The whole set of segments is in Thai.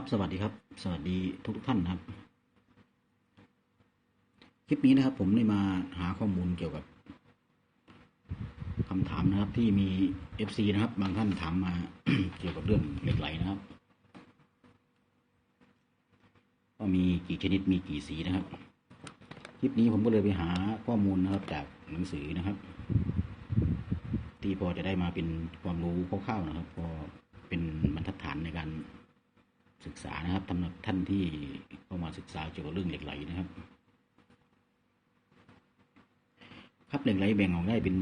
ครับสวัสดีครับ สวัสดีทุกท่านครับ คลิปนี้นะครับ ผมได้มาหาข้อมูลเกี่ยวกับคำถามนะครับ ที่มีเอฟซีนะครับ บางท่านถามมา เกี่ยวกับเรื่องเหล็กไหลนะครับว่ามีกี่ชนิดมีกี่สีนะครับ คลิปนี้ผมก็เลยไปหาข้อมูลนะครับ จากหนังสือนะครับ ที่พอจะได้มาเป็นความรู้คร่าวๆนะครับ พอเป็นบรรทัดฐานในการ ศึกษานะครับสำหรับท่านที่เข้ามาศึกษาเกี่ยวกับเรื่องเหล็กไหลนะครับ ครับเหล็กไหลแบ่งออกได้เป็น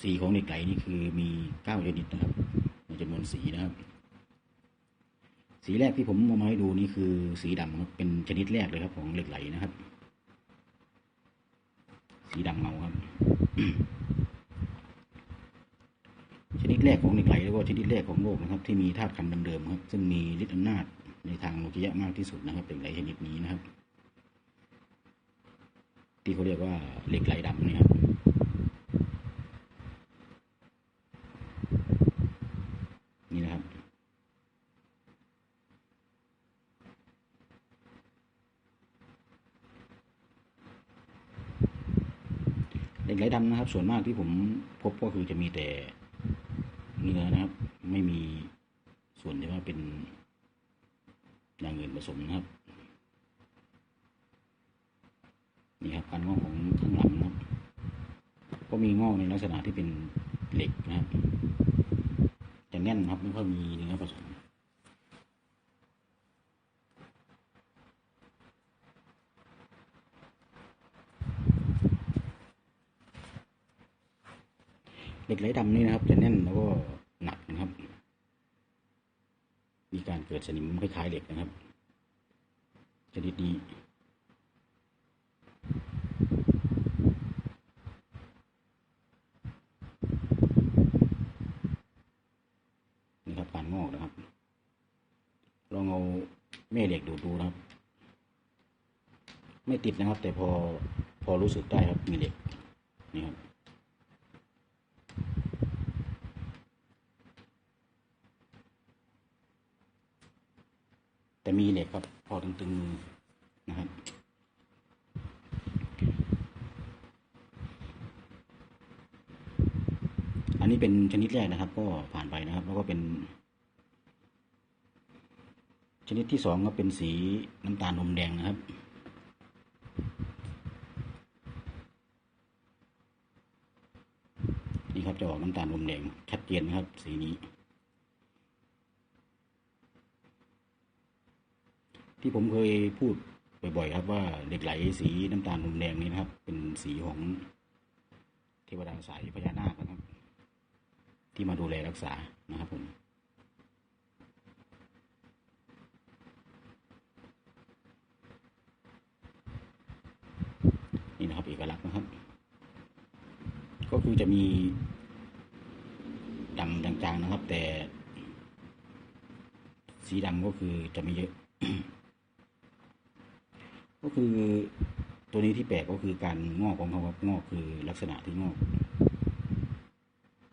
สีของเหล็กไหลนี่คือมีเก้าชนิดนะครับในจำนวนสีนะครับ สีแรกที่ผมเอามาให้ดูนี่คือสีดำครับเป็นชนิดแรกเลยครับ ของเหล็กไหลนะครับ สีดำเงาครับ ชนิดแรกของเหล็กไหลแล้วก็ชนิดแรกของโลกนะครับที่มีธาตุขันธ์เดิมๆครับซึ่งมีฤทธิ์อำนาจในทางโลกิยะมากที่สุดนะครับเหล็กไหลชนิดนี้นะครับ ที่เขาเรียกว่าเหล็กไหลดำนี่ครับนี่นะครับเหล็กไหลดำนะครับ ส่วนมากที่ผมพบก็คือจะมีแต่ เนื้อนะครับ ไม่มีส่วนที่ว่าเป็นอย่างอื่นผสมนะครับ นี่ครับการงอกของข้างหลังนะครับ ก็มีงอกในลักษณะที่เป็นเหล็กนะครับจะแน่นครับไม่ค่อยมีเนื้อผสม เหล็กไหลดำนี่นะครับจะแน่นแล้วก็หนักนะครับ มีการเกิดสนิมคล้ายๆเหล็กนะครับชนิดนี้นี่ครับการงอกนะครับลองเอาแม่เหล็กดูดูนะครับ ไม่ติดนะครับ แต่พอพอรู้สึกได้ครับมีเหล็กนี่ครับ แต่มีเหล็กครับ พอตึงๆนะครับ อันนี้เป็นชนิดแรกนะครับ ก็ผ่านไปนะครับ แล้วก็เป็น ชนิดที่สองก็เป็นสีน้ำตาลนมแดงนะครับนี่ครับจะออกน้ำตาลนมแดงชัดเจนนะครับ สีนี้ ที่ผมเคยพูดบ่อยๆครับว่าเหล็กไหลสีน้ำตาลนมแดงนี้นะครับ เป็นสีของเทวดาสายพญานาคนะครับ ที่มาดูแลรักษานะครับผมนี่นะครับเอกลักษณ์นะครับ ก็คือจะมีดำจางๆนะครับ แต่ สีดำก็คือจะไม่เยอะ ก็คือตัวนี้ที่แปลกก็คือการงอกของเขาครับงอกคือลักษณะที่งอก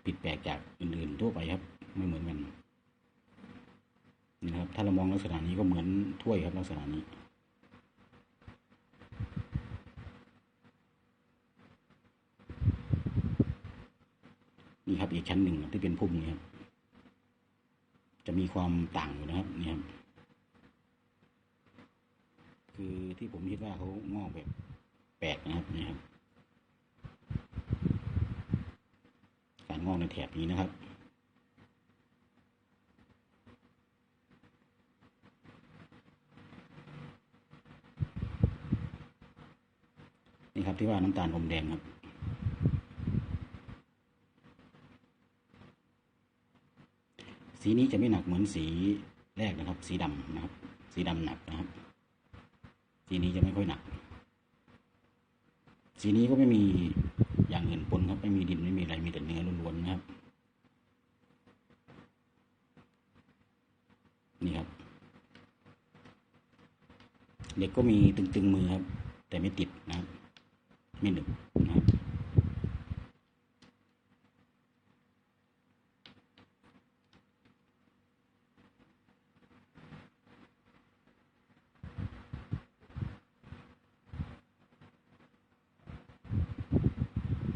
ผิดแปลกจากอื่นๆทั่วไปครับ ไม่เหมือนกันนะครับ ถ้าเรามองลักษณะนี้ก็เหมือนถ้วยครับ ลักษณะนี้นี่ครับอีกชั้นหนึ่งที่เป็นพุ่มนี่ครับจะมีความต่างอยู่นะครับนี่ครับ คือที่ผมคิดว่าเขางอกแบบแปลกนะครับนี่ครับ การงอกในแถบนี้นะครับนี่ครับที่ว่าน้ำตาลอมแดงครับสีนี้จะไม่หนักเหมือนสีแรกนะครับ สีดำนะครับ สีดำหนักนะครับ สีนี้จะไม่ค่อยหนัก สีนี้ก็ไม่มีอย่างอื่นปนครับ ไม่มีดินไม่มีอะไรมีแต่เนื้อล้วนๆนะครับ นี่ครับเด็กก็มีตึงๆมือครับ แต่ไม่ติดนะครับ ไม่หนึบนะครับ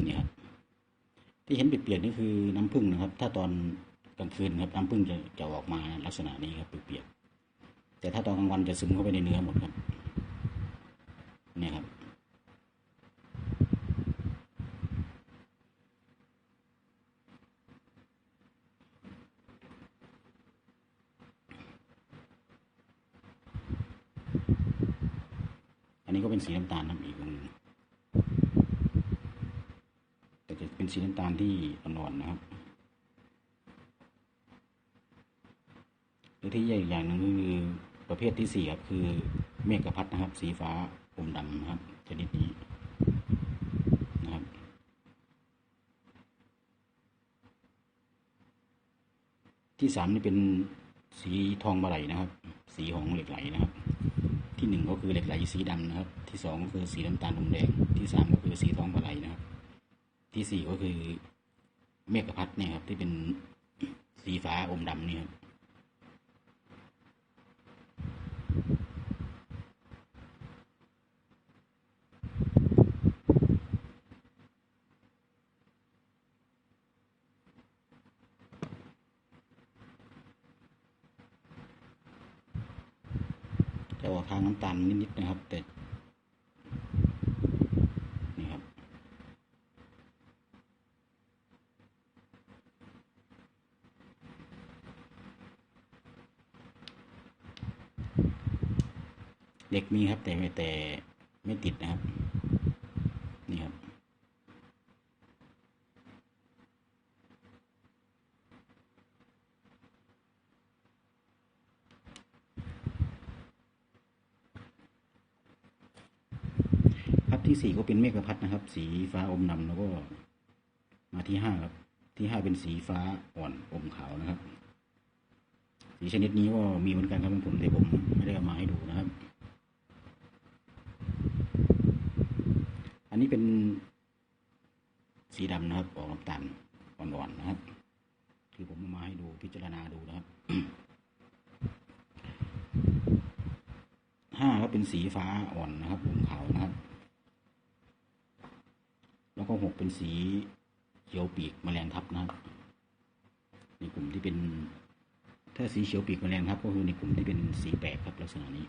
น ที่เห็นเปียกๆนี่คือน้ำผึ้งนะครับ ถ้าตอนกลางคืนครับน้ำผึ้งจะจะออกมาลักษณะนี้ครับเปียกๆแต่ถ้าตอนกลางวันจะซึมเข้าไปในเนื้อหมดครับเนี่ยครับอันนี้ก็เป็นสีน้ำตาลครับอีกองค์หนึ่งแต่จะ เป็นสีน้ำตาลที่อ่อนๆนะครับหรือที่ใหญ่อีกอย่างหนึ่งคือประเภทที่สี่ครับคือเมฆพัดนะครับ สีฟ้าอมดำนะครับชนิดนี้นะครับที่สามนี่เป็นสีทองบะไหลนะครับ สีของเหล็กไหลนะครับ ที่หนึ่งก็คือเหล็กไหลสีดำนะครับ ที่สองก็คือสีน้ำตาลอมแดงที่สามก็คือสีทองบะไหลนะครับ ที่สี่ก็คือเมฆพัดเนี่ยครับที่เป็นสีฟ้าอมดำนี่ครับจะออกทางน้ำตาลนิดๆนะครับ แต่นี่ครับ เด็กมีครับ แต่ไม่แต่ไม่ติดนะครับ นี่ครับ พัดที่สี่ก็เป็นเมฆพัดนะครับ สีฟ้าอมดำแล้วก็ มาที่ห้าครับ ที่ห้าเป็นสีฟ้าอ่อนอมขาวนะครับสีชนิดนี้ก็มีเหมือนกันครับผมแต่ผมไม่ได้เอามาให้ดูนะครับ อันนี้เป็นสีดำนะครับออกน้ำตาลอ่อนๆนะครับ คือผมเอามาให้ดูพิจารณาดูนะครับห้าก็เป็นสีฟ้าอ่อนนะครับอมขาวนะครับ แล้วก็หกเป็นสีเขียวปีกแมลงทับนะครับในกลุ่มที่เป็นถ้าสีเขียวปีกแมลงทับก็คือในกลุ่มที่เป็นสีแปลกครับลักษณะนี้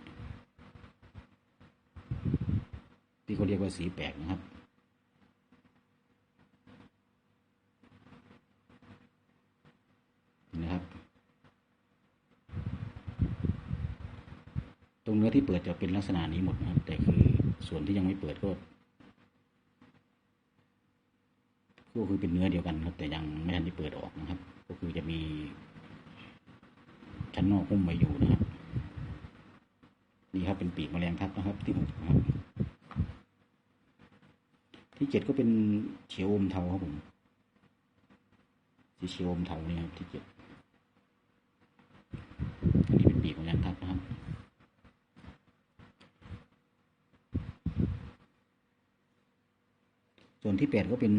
ที่เขาเรียกว่าสีแปลกนะครับ นะครับ ตรงเนื้อที่เปิดจะเป็นลักษณะนี้หมดนะครับ แต่คือส่วนที่ยังไม่เปิดก็ก็คือเป็นเนื้อเดียวกันครับ แต่ยังไม่ทันได้เปิดออกนะครับ ก็คือจะมีชั้นนอกหุ้มไว้อยู่นะครับ นี่ครับเป็นปีกแมลงทับนะครับที่หกนะครับ เจ็ดก็เป็นเขียวอมเทาครับผมสีเขียวอมเทานี่ครับที่เจ็ดอันนี้เป็นปีกแมลงทับนะครับส่วนที่แปดก็เป็น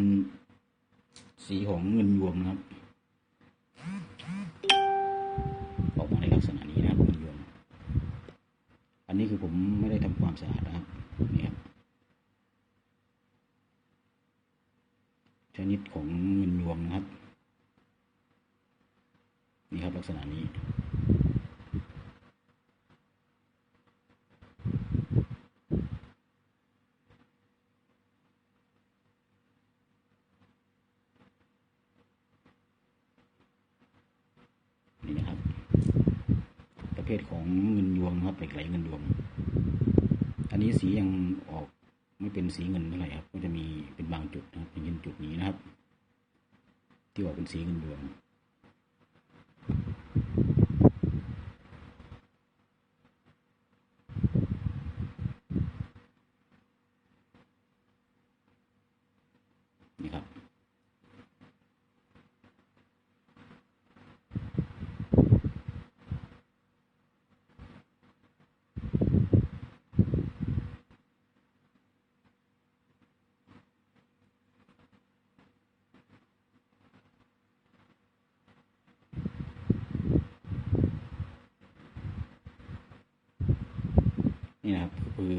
สีของเงินยวมนะครับออกมาในลักษณะนี้นะครับเงินยวมอันนี้คือผมไม่ได้ทำความสะอาดนะครับนี่ครับช นิดของเงินยวมนะครับนี่ครับลักษณะนี้นี่นะครับ ประเภทของเงินยวงนะครับเหล็กไหลเงินยวง อันนี้สียังออก ไม่เป็นสีเงินเท่าไหร่ครับ ก็จะมีเป็นบางจุดนะครับอย่างเช่นจุดนี้นะครับ ที่ออกเป็นสีเงินดวง นี่ครับ นี่นะครับคือ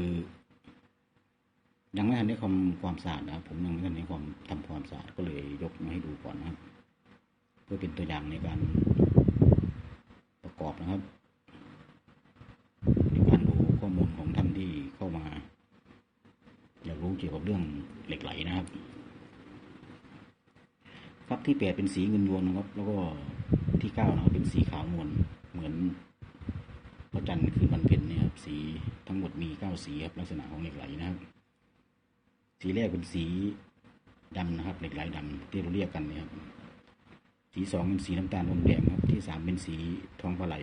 ยังไม่ทันได้ทำความสะอาดนะครับผมยังไม่ทันได้ความทำความสะอาดก็เลยยกมาให้ดูก่อนนะครับ เพื่อเป็นตัวอย่างในการประกอบนะครับในการดูข้อมูลของท่านที่เข้ามา อยากรู้เกี่ยวกับเรื่องเหล็กไหลนะครับครับที่แปดเป็นสีเงินยวงนะครับ แล้วก็ที่เก้านะครับเป็นสีขาวนวลเหมือน จันทร์คือมันเป็นเนี่ยครับสีทั้งหมดมีเก้าสีครับลักษณะของเหล็กไหลนะครับ สีแรกเป็นสีดำนะครับเหล็กไหลดำที่เราเรียกกันเนี่ยครับสีสองเป็นสีน้ำตาลอมแดงครับ ที่สามเป็นสีทองปลาไหล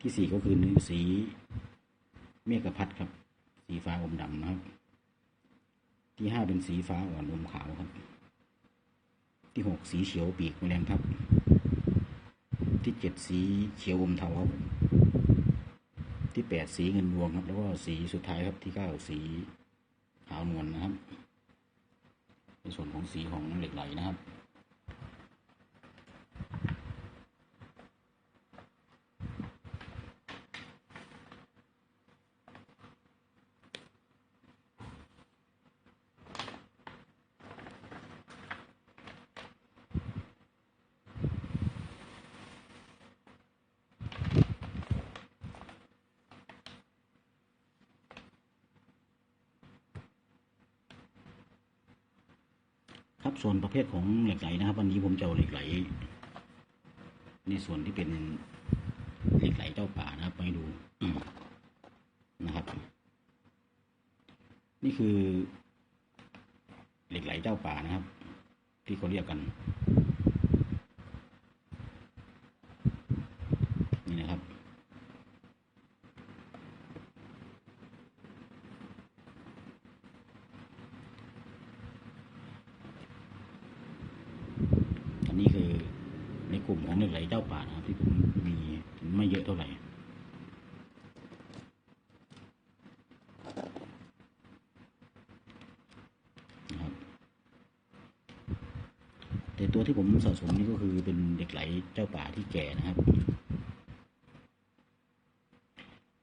ที่สี่ก็คือสีเมฆพัดครับ สีฟ้าอมดำนะครับ ที่ห้าเป็นสีฟ้าอ่อนอมขาวครับ ที่หกสีเขียวปีกแมลงทับที่เจ็ดสีเขียวอมเทาครับ ที่แปดสีเงินรวงครับ แล้วก็สีสุดท้ายครับที่เก้าสีขาวนวลนะครับ ในส่วนของสีของเหล็กไหลนะครับ ครับส่วนประเภทของเหล็กไหลนะครับ วันนี้ผมจะเอาเหล็กไหล ในส่วนที่เป็นเหล็กไหลเจ้าป่านะครับไปดูนะครับ นี่คือเหล็กไหลเจ้าป่านะครับ ที่เขาเรียกกันนะครับ อันนี้คือในกลุ่มของเหล็กไหลเจ้าป่านะครับ ที่ผมมีไม่เยอะเท่าไหร่ นะครับ แต่ตัวที่ผมสะสมนี่ก็คือเป็นเด็กไหลเจ้าป่าที่แก่นะครับ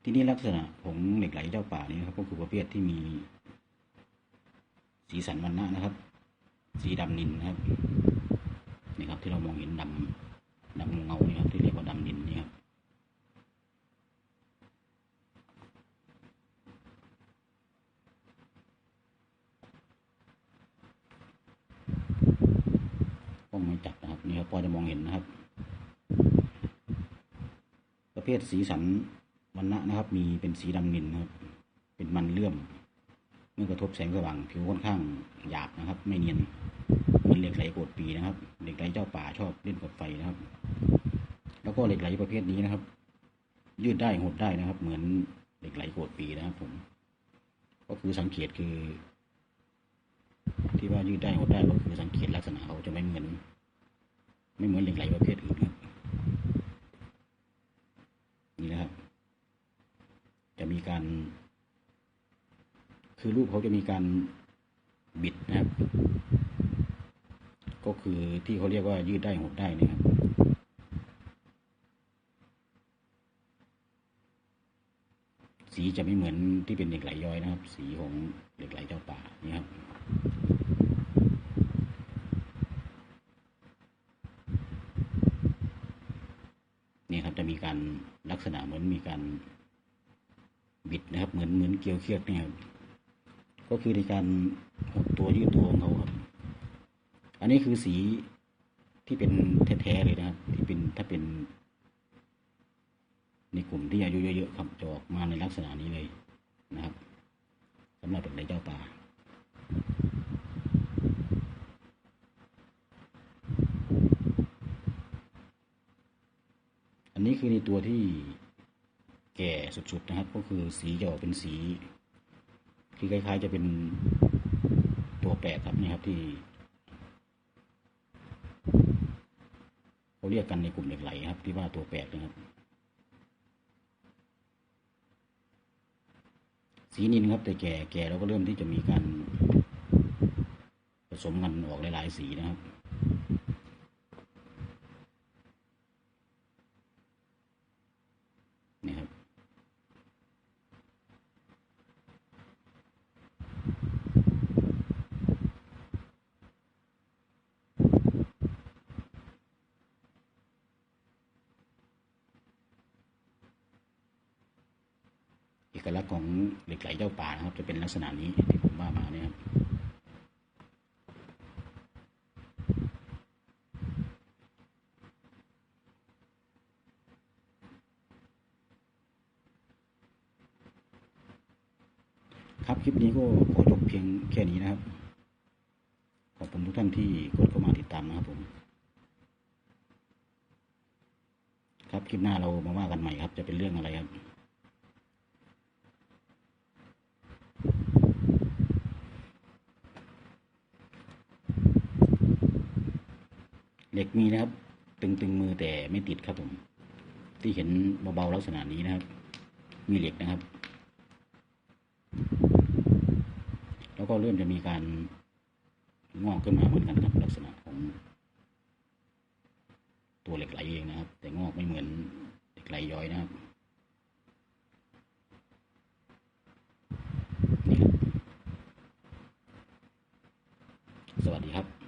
ที่นี่ลักษณะของเหล็กไหลเจ้าป่านี่นะครับ ก็คือประเภทที่มี สีสันวันนะนะครับ สีดำนินนะครับนี่ครับที่เรามองเห็นดำดำเงาเนี่ครับที่เรียกว่าดำนินนี่ ครักนะครับนี่ครับพอจะมองเห็นนะครับ ประเภทสีสันวันนะนะครับ มีเป็นสีดำนินนะครับ เป็นมันเลื่อม เมื่อกระทบแสงสว่างผิวค่อนข้างหยาบนะครับ ไม่เนียนเหมือนเหล็กไหลโกดปีนะครับเหล็กไหลเจ้าป่าชอบเล่นกับไฟนะครับ แล้วก็เหล็กไหลประเภทนี้นะครับ ยืดได้หดได้นะครับ เหมือนเหล็กไหลโกดปีนะครับ ผม ก็คือสังเกตคือ ที่ว่ายืดได้หดได้ก็คือสังเกตลักษณะเขาจะไม่เหมือน ไม่เหมือนเหล็กไหลประเภทอื่นครับนี่นะครับ จะมีการ คือรูปเขาจะมีการบิดนะครับ ก็คือที่เขาเรียกว่ายืดได้หดได้นะครับสีจะไม่เหมือนที่เป็นเหล็กไหลย้อยนะครับ สีของเหล็กไหลเจ้าป่านี่ครับ นี่ครับจะมีการ ลักษณะเหมือนมีการบิดนะครับ เหมือนเหมือนเกลียวเชือกเนี่ยครับก็คือในการหดตัวยืดตัวของเขาครับ อันนี้คือสีที่เป็นแท้ๆเลยนะครับ ที่เป็นถ้าเป็น ในกลุ่มที่อายุเยอะๆครับจะออกมาในลักษณะนี้เลยนะครับสำหรับเป็นไรเจ้าป่า นี้คือในตัวที่แก่สุดๆนะครับ ก็คือสีจะออกเป็นสี ที่คล้ายๆจะเป็นตัวแปลกครับนี่ครับที่เขาเรียกกันในกลุ่มเหล็กไหลครับ ที่ว่าตัวแปลกนะครับ สีนินครับ แต่แก่แก่แล้วก็เริ่มที่จะมีการผสมกันออกหลายๆสีนะครับ อกลักษณ์ของ เหล็กไหลเจ้าป่านะครับ จะเป็นลักษณะนี้ที่ผมว่ามาเนี่ยครับครับคลิปนี้ก็ขอจบเพียงแค่นี้นะครับ ขอบคุณทุกท่านที่กดเข้ามาติดตามนะครับผม ครับคลิปหน้าเรามาว่ากันใหม่ครับ จะเป็นเรื่องอะไรครับ เหล็กมีนะครับ ตึงๆมือแต่ไม่ติดครับผม ที่เห็นเบาๆลักษณะนี้นะครับ มีเหล็กนะครับ แล้วก็เริ่มจะมีการงอกขึ้นมาเหมือนกันครับลักษณะของ ตัวเหล็กไหลเองนะครับ แต่งอกไม่เหมือนเหล็กไหลย้อยนะครับสวัสดีครับ